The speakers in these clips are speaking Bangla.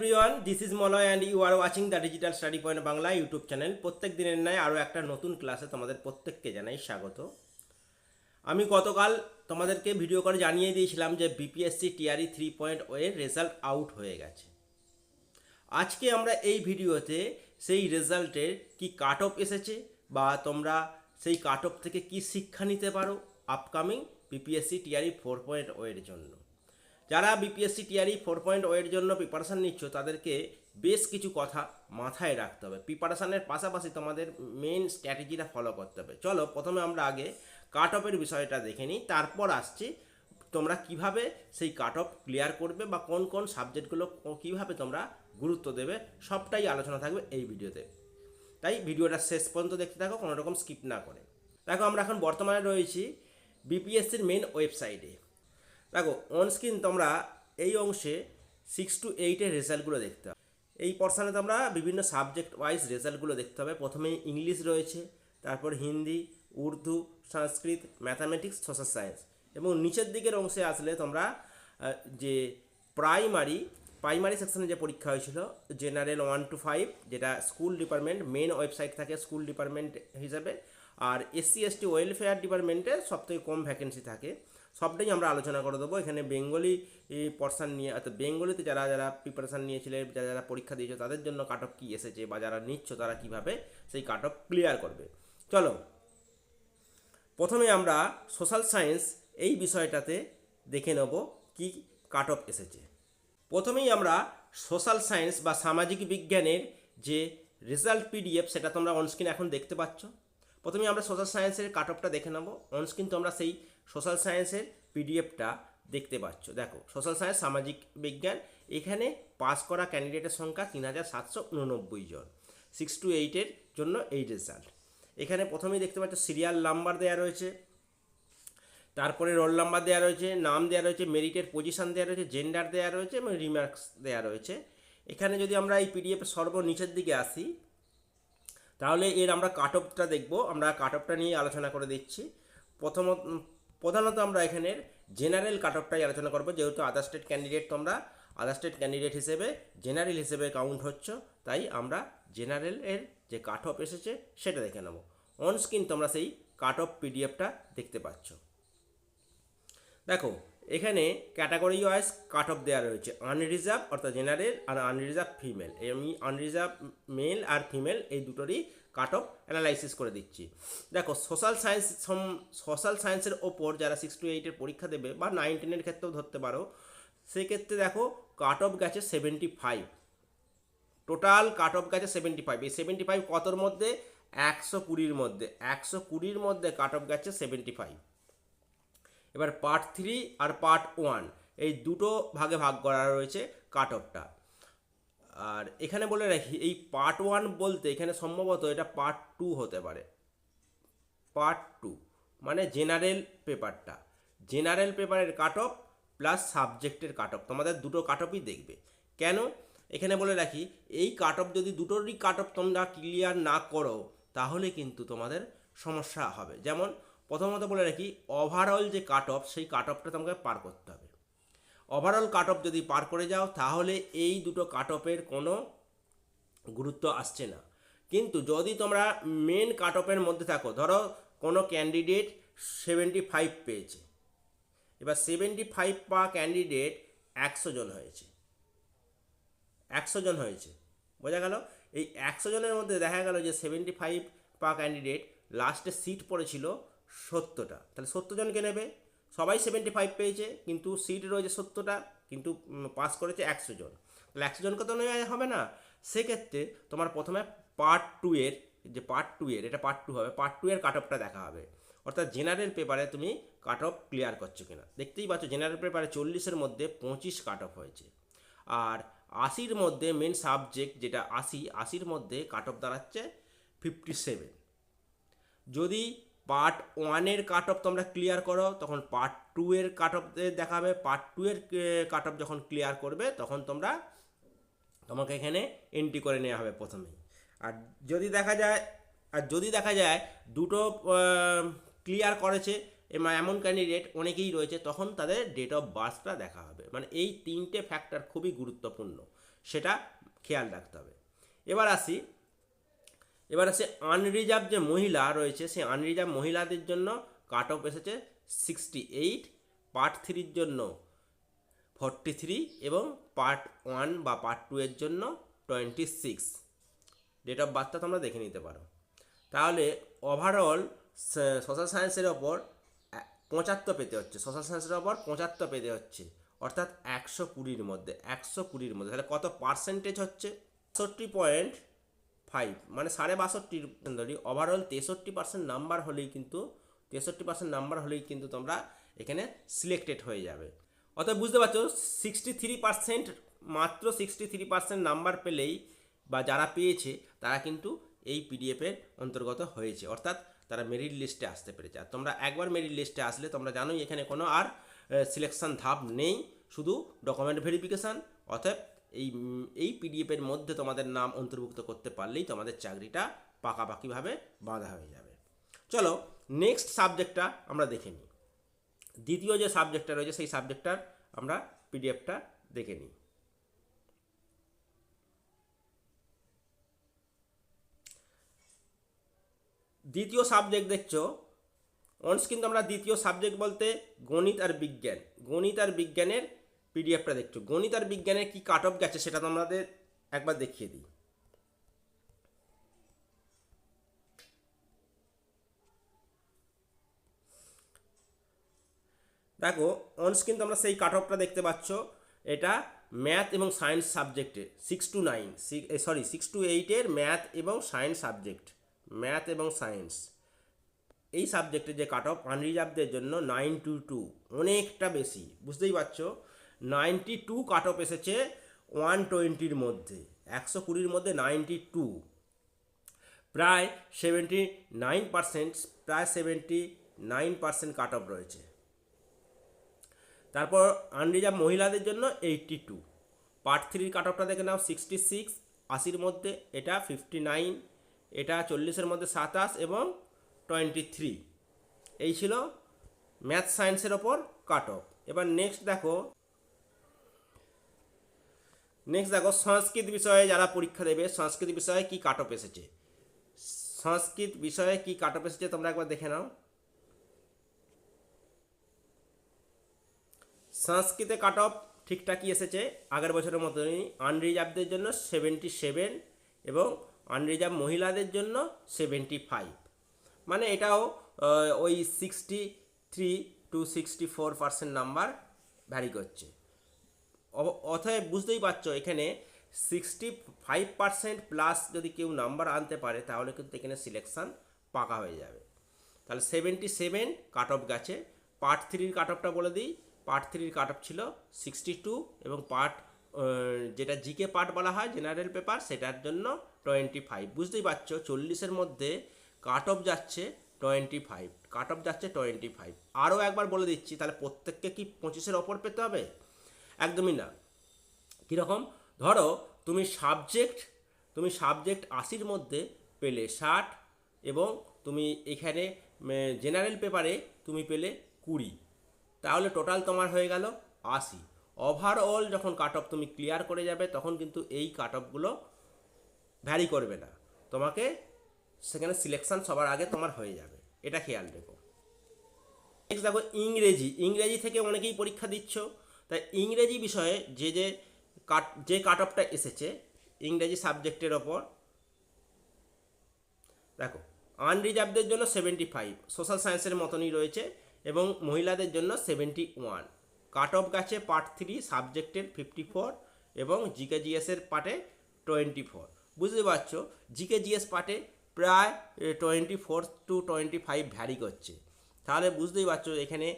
Everyone this is Malay and you are watching the digital study point Bangla YouTube channel প্রত্যেক দিনের ন্যায় আরও একটা নতুন ক্লাসে তোমাদের প্রত্যেককে জানাই স্বাগত। আমি গতকাল তোমাদেরকে ভিডিও করে জানিয়ে দিয়েছিলাম যে BPSC TRE three point O এর রেজাল্ট আউট হয়ে গেছে। আজকে আমরা এই ভিডিওতে সেই রেজাল্টের কি কাট অফ এসেছে বা তোমরা সেই কাট অফ থেকে কি শিক্ষা নিতে পারো upcoming BPSC TRE four point O এর জন্য। যারা BPSC TRE four point O এর জন্য প্রিপারেশান নিচ্ছ, তাদেরকে বেশ কিছু কথা মাথায় রাখতে হবে। প্রিপারেশানের পাশাপাশি তোমাদের মেন স্ট্র্যাটেজিটা ফলো করতে হবে। চলো, প্রথমে আমরা আগে কাট অফের বিষয়টা দেখে নিই। তারপর আসছি, তোমরা কীভাবে সেই কাট অফ ক্লিয়ার করবে বা কোন কোন সাবজেক্টগুলো কীভাবে তোমরা গুরুত্ব দেবে, সবটাই আলোচনা থাকবে এই ভিডিওতে। তাই ভিডিওটা শেষ পর্যন্ত দেখতে থাকো, কোনো রকম স্কিপ না করে। দেখো, আমরা এখন বর্তমানে রয়েছি বিপিএসসির মেন ওয়েবসাইটে দেখো অন স্ক্রিন তোমরা এই অংশে সিক্স টু এইটের রেজাল্টগুলো দেখতে হবে এই পর্সানে তোমরা বিভিন্ন সাবজেক্ট ওয়াইজ রেজাল্টগুলো দেখতে হবে প্রথমে ইংলিশ রয়েছে, তারপর Hindi, Urdu, Sanskrit mathematics social science এবং নিচের দিকের অংশে আসলে তোমরা যে প্রাইমারি প্রাইমারি সেকশনে যে পরীক্ষা হয়েছিল জেনারেল ওয়ান টু ফাইভ যেটা স্কুল ডিপার্টমেন্ট মেন ওয়েবসাইট থাকে স্কুল ডিপার্টমেন্ট হিসাবে, আর এসসি এসটি ওয়েলফেয়ার ডিপার্টমেন্টে সবথেকে কম ভ্যাকেন্সি থাকে। সবটাই আমরা আলোচনা করে দেবো। এখানে বেঙ্গলি পর্সান নিয়ে, অর্থাৎ বেঙ্গলিতে যারা যারা প্রিপারেশান নিয়েছিলে, যারা যারা পরীক্ষা দিয়েছ, তাদের জন্য কাট অফ কী এসেছে বা যারা নিচ্ছ, তারা কীভাবে সেই কাট অফ ক্লিয়ার করবে। চলো, প্রথমে আমরা সোশ্যাল সায়েন্স এই বিষয়টাতে দেখে নেব কি কাট অফ এসেছে। প্রথমেই আমরা সোশ্যাল সায়েন্স বা সামাজিক বিজ্ঞানের যে রেজাল্ট পিডিএফ সেটা তোমরা অনস্ক্রিন এখন দেখতে পাচ্ছ। প্রথমে আমরা সোশ্যাল সায়েন্সের কাট অফটা দেখে নেব। অনস্ক্রিন তোমরা সেই সোশ্যাল সায়েন্সের পিডিএফটা দেখতে পাচ্ছ। দেখো সোশ্যাল সায়েন্স সামাজিক বিজ্ঞান, এখানে পাস করা ক্যান্ডিডেটের সংখ্যা তিন হাজার সাতশো উননব্বই জন। সিক্স টু এইটের জন্য এই রেজাল্ট এখানে প্রথমেই দেখতে পাচ্ছ সিরিয়াল নাম্বার দেওয়া রয়েছে, তারপরে রোল নাম্বার দেওয়া রয়েছে, নাম দেওয়া রয়েছে মেরিটের পজিশন দেওয়া রয়েছে জেন্ডার দেওয়া রয়েছে এবং রিমার্কস দেওয়া রয়েছে। এখানে যদি আমরা এই পিডিএফ সর্বনিচের দিকে আসি, তাহলে এর আমরা কাট অফটা দেখব। আমরা কাট অফটা নিয়ে আলোচনা করে দিচ্ছি। প্রথমত প্রধানত আমরা এখানের জেনারেল কাট অফটাই আলোচনা করব। যেহেতু আদার স্টেট ক্যান্ডিডেট তোমরা আদার স্টেট ক্যান্ডিডেট হিসেবে জেনারেল হিসেবে কাউন্ট হচ্ছ, তাই আমরা জেনারেলের যে কাট অফ এসেছে সেটা দেখে নেব। অনস্ক্রিন তোমরা সেই কাট অফ পিডিএফটা দেখতে পাচ্ছ। দেখো এখানে ক্যাটাগরি ওয়াইজ কাট অফ দেওয়া রয়েছে আনরিজার্ভ অর্থাৎ জেনারেল আর আনরিজার্ভ ফিমেল আমি আনরিজার্ভ মেল আর ফিমেল এই দুটোরই কাট অফ অ্যানালাইসিস করে দিচ্ছি। দেখো সোশ্যাল সায়েন্স সোশ্যাল সায়েন্সের ওপর যারা সিক্স টু এইটের পরীক্ষা দেবে বা নাইন টেনের ক্ষেত্রেও ধরতে পারো, সেক্ষেত্রে দেখো কাট অফ গেছে seventy five total cut off গেছে সেভেন্টি ফাইভ এই সেভেন্টি ফাইভ কতর মধ্যে? একশো কুড়ির মধ্যে। একশো কুড়ির মধ্যে কাট অফ গেছে সেভেন্টি ফাইভ এবার পার্ট থ্রি আর পার্ট ওয়ান এই দুটো ভাগে ভাগ করা রয়েছে কাট অফটা আর এখানে বলে রাখি, এই পার্ট ওয়ান বলতে এখানে সম্ভবত এটা পার্ট টু হতে পারে। পার্ট টু মানে জেনারেল পেপারটা জেনারেল পেপারের কাট অফ প্লাস সাবজেক্টের কাট অফ তোমাদের দুটো কাট অফই দেখবে। কেন? এখানে বলে রাখি, এই কাট অফ যদি দুটোরই কাট অফ তোমরা ক্লিয়ার না করো, তাহলে কিন্তু তোমাদের সমস্যা হবে। যেমন প্রথমত বলে রাখি ওভারঅল যে কাট অফ সেই কাট অফটা তোমাকে পার করতে হবে। ওভারঅল কাট অফ যদি পার করে যাও, তাহলে এই দুটো কাট অফের কোনো গুরুত্ব আসছে না। কিন্তু যদি তোমরা মেন কাট অফের মধ্যে থাকো, ধরো কোনো ক্যান্ডিডেট সেভেন্টি ফাইভ পেয়েছে। এবার সেভেন্টি ফাইভ পা ক্যান্ডিডেট একশো জন হয়েছে। একশো জন হয়েছে। বোঝা গেল? এই একশো জনের মধ্যে দেখা গেল যে সেভেন্টি ফাইভ পা ক্যান্ডিডেট লাস্টে সিট পড়েছিল সত্তরটা তাহলে সত্তর জনকে নেবে? সবাই সেভেন্টি ফাইভ পেয়েছে, কিন্তু সিট রয়েছে সত্তরটা কিন্তু পাস করেছে একশো জন। তাহলে একশো জনকে তো নেওয়া হবে না। সেক্ষেত্রে তোমার প্রথমে পার্ট টু এর, যে পার্ট টু এর, এটা পার্ট টু হবে পার্ট টু এর কাট অফটা দেখা হবে। অর্থাৎ জেনারেল পেপারে তুমি কাট অফ ক্লিয়ার করছ কিনা। দেখতেই পাচ্ছ জেনারেল পেপারে চল্লিশের মধ্যে পঁচিশ কাট অফ হয়েছে। আর আশির মধ্যে মেন সাবজেক্ট যেটা আশি, আশির মধ্যে কাট অফ দাঁড়াচ্ছে ফিফটি সেভেন যদি পার্ট ওয়ানের কাট অফ তোমরা ক্লিয়ার করো, তখন পার্ট টু এর কাট অফ দেখাবে। পার্ট টু এর কাট অফ যখন ক্লিয়ার করবে, তখন তোমরা তোমাকে এখানে এন্ট্রি করে নেওয়া হবে প্রথমেই। আর যদি দেখা যায়, আর যদি দেখা যায় দুটো ক্লিয়ার করেছে, এমা- এমন ক্যান্ডিডেট অনেকেই রয়েছে, তখন তাদের ডেট অফ বার্থটা দেখা হবে। মানে এই তিনটে ফ্যাক্টর খুবই গুরুত্বপূর্ণ, সেটা খেয়াল রাখতে হবে। এবার আসি এবার আছে আনরিজার্ভ যে মহিলা রয়েছে, সেই আনরিজার্ভ মহিলাদের জন্য কাট অফ এসেছে সিক্সটি এইট পার্ট থ্রির জন্য ফর্টি থ্রি এবং পার্ট ওয়ান বা পার্ট টু এর জন্য টোয়েন্টি সিক্স ডেট অফ বার্থটা তোমরা দেখে নিতে পারো। তাহলে ওভারঅল সোশ্যাল সায়েন্সের ওপর পঁচাত্তর পেতে হচ্ছে। সোশ্যাল সায়েন্সের ওপর পঁচাত্তর পেতে হচ্ছে। অর্থাৎ একশো কুড়ির মধ্যে, একশো কুড়ির মধ্যে। তাহলে কত পার্সেন্টেজ হচ্ছে? বাষট্টি পয়েন্ট ফাইভ মানে সাড়ে বাষট্টির ধরি ওভারঅল তেষট্টি পার্সেন্ট নাম্বার হলেই কিন্তু, তেষট্টি পার্সেন্ট নাম্বার হলেই কিন্তু তোমরা এখানে সিলেক্টেড হয়ে যাবে। অতএব বুঝতে পারছ সিক্সটি থ্রি পার্সেন্ট মাত্র সিক্সটি থ্রি পার্সেন্ট নাম্বার পেলেই বা যারা পেয়েছে, তারা কিন্তু এই পিডিএফের অন্তর্গত হয়েছে। অর্থাৎ তারা মেরিট লিস্টে আসতে পেরেছে। আর তোমরা একবার মেরিট লিস্টে আসলে তোমরা জানোই এখানে কোনো আর সিলেকশন ধাপ নেই। শুধু ডকুমেন্ট ভেরিফিকেশান অতএব এই এই পিডিএফের মধ্যে তোমাদের নাম অন্তর্ভুক্ত করতে পারলেই তোমাদের চাকরিটা পাকাপাকিভাবে বাঁধা হয়ে যাবে। চলো নেক্সট সাবজেক্টটা আমরা দেখে নিই। দ্বিতীয় যে সাবজেক্টটা রয়েছে, সেই সাবজেক্টটার আমরা পিডিএফটা দেখে নিই। দ্বিতীয় সাবজেক্ট দেখছ? অনস কিন্তু আমরা দ্বিতীয় সাবজেক্ট বলতে গণিত আর বিজ্ঞান। গণিত আর বিজ্ঞানের পিডিএফটা দেখছ। গণিত আর বিজ্ঞানের কি কাট অফ গেছে সেটা তোমাদের একবার দেখিয়ে দিই। দেখো অনস কিন্তু আমরা সেই কাট অফটা দেখতে পাচ্ছ, এটা ম্যাথ এবং সায়েন্স সাবজেক্টে six two nine sorry six two এইটের ম্যাথ এবং সায়েন্স সাবজেক্ট ম্যাথ এবং সায়েন্স এই সাবজেক্টে যে কাট অফ আনরিজার্ভদের জন্য নাইন টু টু অনেকটা বেশি, বুঝতেই পারছ? নাইনটি টু কাট অফ এসেছে ওয়ান টোয়েন্টির মধ্যে, একশো কুড়ির মধ্যে নাইনটি টু। প্রায় সেভেন্টি নাইন পার্সেন্ট প্রায় seventy nine percent cut off রয়েছে। তারপর আনরিজার্ভ মহিলাদের জন্য এইটটি টু পার্ট থ্রির কাট অফটা দেখে নাও সিক্সটি সিক্স আশির মধ্যে এটা ফিফটি নাইন এটা চল্লিশের মধ্যে সাতাশ এবং টোয়েন্টি থ্রি এই ছিল ম্যাথ সায়েন্সের ওপর কাট অফ এবার নেক্সট দেখো নেক্সট দেখো, সংস্কৃত বিষয়ে যারা পরীক্ষা দেবে, সংস্কৃত বিষয়ে কি কাট অফ এসেছে? সংস্কৃত বিষয়ে কি কাট অফ এসেছে তোমরা একবার দেখে নাও। সংস্কৃতে কাট অফ ঠিকঠাকই এসেছে? আগের বছরের মতনই আনরিজার্ভদের জন্য সেভেন্টি সেভেন এবং আনরিজার্ভ মহিলাদের জন্য সেভেন্টি ফাইভ মানে এটাও ওই sixty three to sixty four percent number vary করছে। অতএব বুঝতেই পারছ, এখানে সিক্সটি ফাইভ পার্সেন্ট প্লাস যদি কেউ নাম্বার আনতে পারে, তাহলে কিন্তু এখানে সিলেকশান পাকা হয়ে যাবে। তাহলে সেভেন্টি সেভেন কাট অফ গেছে পার্ট থ্রির কাট অফটা বলে দিই। পার্ট থ্রির কাট অফ ছিল সিক্সটি টু এবং পার্ট যেটা জিকে পার্ট বলা হয় জেনারেল পেপার সেটার জন্য টোয়েন্টি ফাইভ বুঝতেই পারছ, চল্লিশের মধ্যে কাট অফ যাচ্ছে টোয়েন্টি ফাইভ কাট অফ যাচ্ছে টোয়েন্টি ফাইভ আরও একবার বলে দিচ্ছি, তাহলে প্রত্যেককে কি পঁচিশের ওপর পেতে হবে? একদমই না। কীরকম? ধরো, তুমি সাবজেক্ট তুমি সাবজেক্ট আশির মধ্যে পেলে ষাট এবং তুমি এখানে জেনারেল পেপারে তুমি পেলে কুড়ি। তাহলে টোটাল তোমার হয়ে গেল আশি। ওভারঅল যখন কাট অফ তুমি ক্লিয়ার করে যাবে, তখন কিন্তু এই কাট অফগুলো ভ্যারি করবে না। তোমাকে সেখানে সিলেকশন সবার আগে তোমার হয়ে যাবে। এটা খেয়াল রেখো। নেক্সট দেখো, ইংরেজি। ইংরেজি থেকে অনেকেই পরীক্ষা দিচ্ছ। তাই ইংরেজি বিষয়ে যে যে কাট যে কাট অফটা এসেছে, ইংরেজি সাবজেক্টের ওপর, দেখো আনরিজার্ভদের জন্য সেভেন্টি ফাইভ সোশ্যাল সায়েন্সের মতনই রয়েছে এবং মহিলাদের জন্য সেভেন্টি ওয়ান কাট অফ গেছে পার্ট থ্রি সাবজেক্টের ফিফটি ফোর এবং জিকে জিএসের পার্টে টোয়েন্টি ফোর বুঝতে পারছ? জিকে জিএস পার্টে প্রায় twenty four to twenty five vary করছে। তাহলে বুঝতেই পারছ এখানে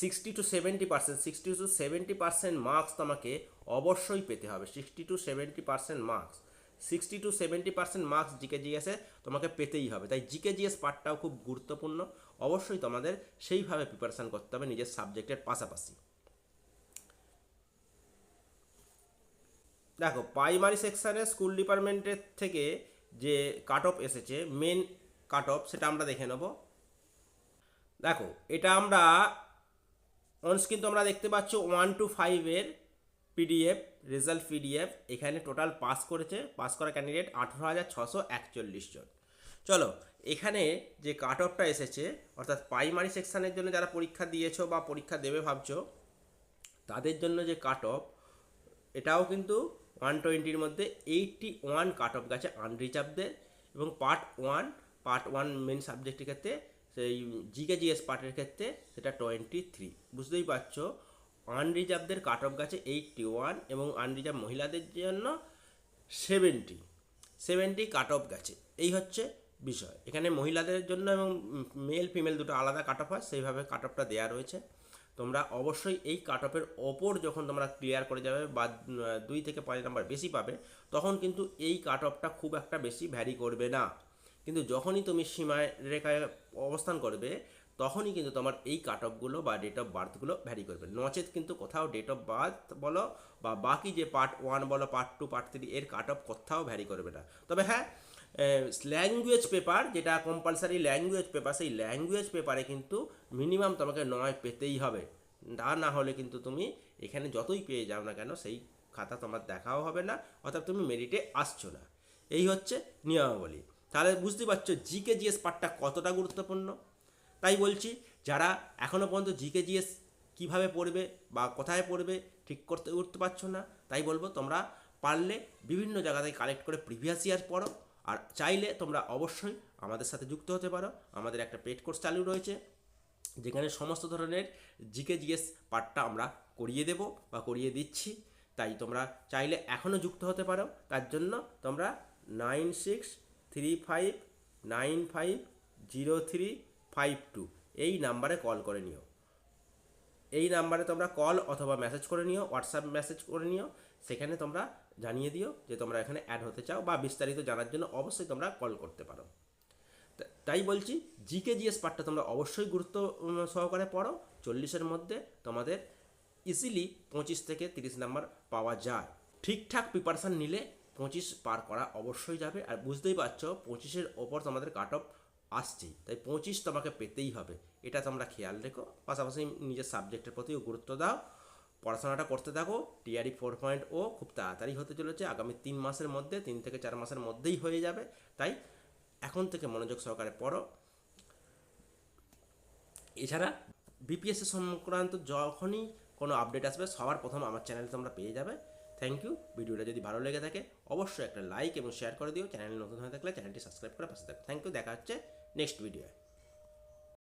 sixty to seventy percent sixty to seventy percent marks তোমাকে অবশ্যই পেতে হবে sixty to seventy percent marks sixty to seventy percent marks GK জিএসে তোমাকে পেতেই হবে, তাই জিকে জিএস পার্টটাও খুব গুরুত্বপূর্ণ, অবশ্যই তোমাদের সেইভাবে প্রিপারেশান করতে হবে নিজের সাবজেক্টের পাশাপাশি। দেখো প্রাইমারি সেকশানে স্কুল ডিপার্টমেন্টের থেকে যে কাট অফ এসেছে মেন কাট অফ সেটা আমরা দেখে নেব। দেখো, এটা আমরা অনস কিন্তু আমরা দেখতে পাচ্ছ ওয়ান টু ফাইভের পিডিএফ রেজাল্ট পিডিএফ এখানে টোটাল পাস করেছে পাস করা ক্যান্ডিডেট আঠেরো হাজার ছশো একচল্লিশ জন। চলো, এখানে যে কাট অফটা এসেছে, অর্থাৎ প্রাইমারি সেকশানের জন্য যারা পরীক্ষা দিয়েছ বা পরীক্ষা দেবে ভাবছ, তাদের জন্য যে কাট অফ এটাও কিন্তু ওয়ান টোয়েন্টির মধ্যে এইটটি ওয়ান কাট অফ গেছে আনরিজার্ভদের এবং part one part one main সাবজেক্টের ক্ষেত্রে সেই জিকে জিএস পার্টের ক্ষেত্রে সেটা টোয়েন্টি থ্রি বুঝতেই পারছ? আনরিজার্ভদের কাট অফ গেছে এইটটি ওয়ান এবং আনরিজার্ভ মহিলাদের জন্য সেভেন্টি সেভেন্টি কাট অফ গেছে। এই হচ্ছে বিষয়। এখানে মহিলাদের জন্য এবং মেল ফিমেল দুটো আলাদা কাট অফ হয়। সেইভাবে কাট অফটা দেওয়া রয়েছে। তোমরা অবশ্যই এই কাট অফের ওপর যখন তোমরা ক্লিয়ার করে যাবে বা দুই থেকে পাঁচ নাম্বার বেশি পাবে, তখন কিন্তু এই কাট অফটা খুব একটা বেশি ভ্যারি করবে না। কিন্তু যখনই তুমি সীমায় রেখায় অবস্থান করবে, তখনই কিন্তু তোমার এই কাট অফগুলো বা ডেট অফ বার্থগুলো ভ্যারি করবে। নচেত কিন্তু কোথাও ডেট অফ বার্থ বলো বা বাকি যে পার্ট ওয়ান বলো পার্ট টু পার্ট থ্রি এর কাট অফ কোথাও ভ্যারি করবে না। তবে হ্যাঁ ল্যাঙ্গুয়েজ পেপার যেটা কম্পালসারি ল্যাঙ্গুয়েজ পেপার সেই ল্যাঙ্গুয়েজ পেপারে কিন্তু মিনিমাম তোমাকে নয় পেতেই হবে। তা না হলে কিন্তু তুমি এখানে যতই পেয়ে যাও না কেন, সেই খাতা তোমার দেখাও হবে না, অর্থাৎ তুমি মেরিটে আসছো না। এই হচ্ছে নিয়মাবলী। তাহলে বুঝতে পারছ জিকে জিএস পার্টটা কতটা গুরুত্বপূর্ণ? তাই বলছি, যারা এখনও পর্যন্ত জিকে জিএস কীভাবে পড়বে বা কোথায় পড়বে ঠিক করতে উঠতে পারছ না, তাই বলব তোমরা পারলে বিভিন্ন জায়গা থেকে কালেক্ট করে প্রিভিয়াস ইয়ার পড়ো। আর চাইলে তোমরা অবশ্যই আমাদের সাথে যুক্ত হতে পারো। আমাদের একটা পেড কোর্স চালু রয়েছে, যেখানে সমস্ত ধরনের জিকে জিএস পার্টটা আমরা করিয়ে দেব বা করিয়ে দিচ্ছি। তাই তোমরা চাইলে এখনও যুক্ত হতে পারো। তার জন্য তোমরা nine six three five nine five zero three five two এই নাম্বারে কল করে নিও। এই নাম্বারে তোমরা কল অথবা মেসেজ করে নিও হোয়াটসঅ্যাপ মেসেজ করে নিও। সেখানে তোমরা জানিয়ে দিও যে তোমরা এখানে অ্যাড হতে চাও বা বিস্তারিত জানার জন্য অবশ্যই তোমরা কল করতে পারো। তাই বলছি জিকে জিএস পার্টটা তোমরা অবশ্যই গুরুত্ব সহকারে পড়ো। চল্লিশের মধ্যে তোমাদের ইজিলি পঁচিশ থেকে তিরিশ নাম্বার পাওয়া যায়। ঠিকঠাক প্রিপারেশান নিলে পঁচিশ পার করা অবশ্যই যাবে। আর বুঝতেই পারছ, পঁচিশের ওপর তোমাদের কাট অফ আসছেই। তাই পঁচিশ তোমাকে পেতেই হবে। এটা তোমরা খেয়াল রেখো। পাশাপাশি নিজের সাবজেক্টের প্রতিও গুরুত্ব দাও। পড়াশোনাটা করতে থাকো। টিআরই ফোর পয়েন্ট ও খুব তাড়াতাড়ি হতে চলেছে। আগামী তিন মাসের মধ্যে, তিন থেকে চার মাসের মধ্যেই হয়ে যাবে। তাই এখন থেকে মনোযোগ সহকারে পড়ো। এছাড়া বিপিএসসি সংক্রান্ত যখনই কোনো আপডেট আসবে, সবার প্রথম আমার চ্যানেলে তোমরা পেয়ে যাবে। থ্যাংক ইউ ভিডিওটা যদি ভালো লেগে থাকে, অবশ্যই একটা লাইক এবং শেয়ার করে দিও। চ্যানেল নতুন হয়ে থাকলে চ্যানেলটি সাবস্ক্রাইব করে পাশে থাকো। থ্যাংক ইউ দেখা হচ্ছে নেক্সট ভিডিওয়ে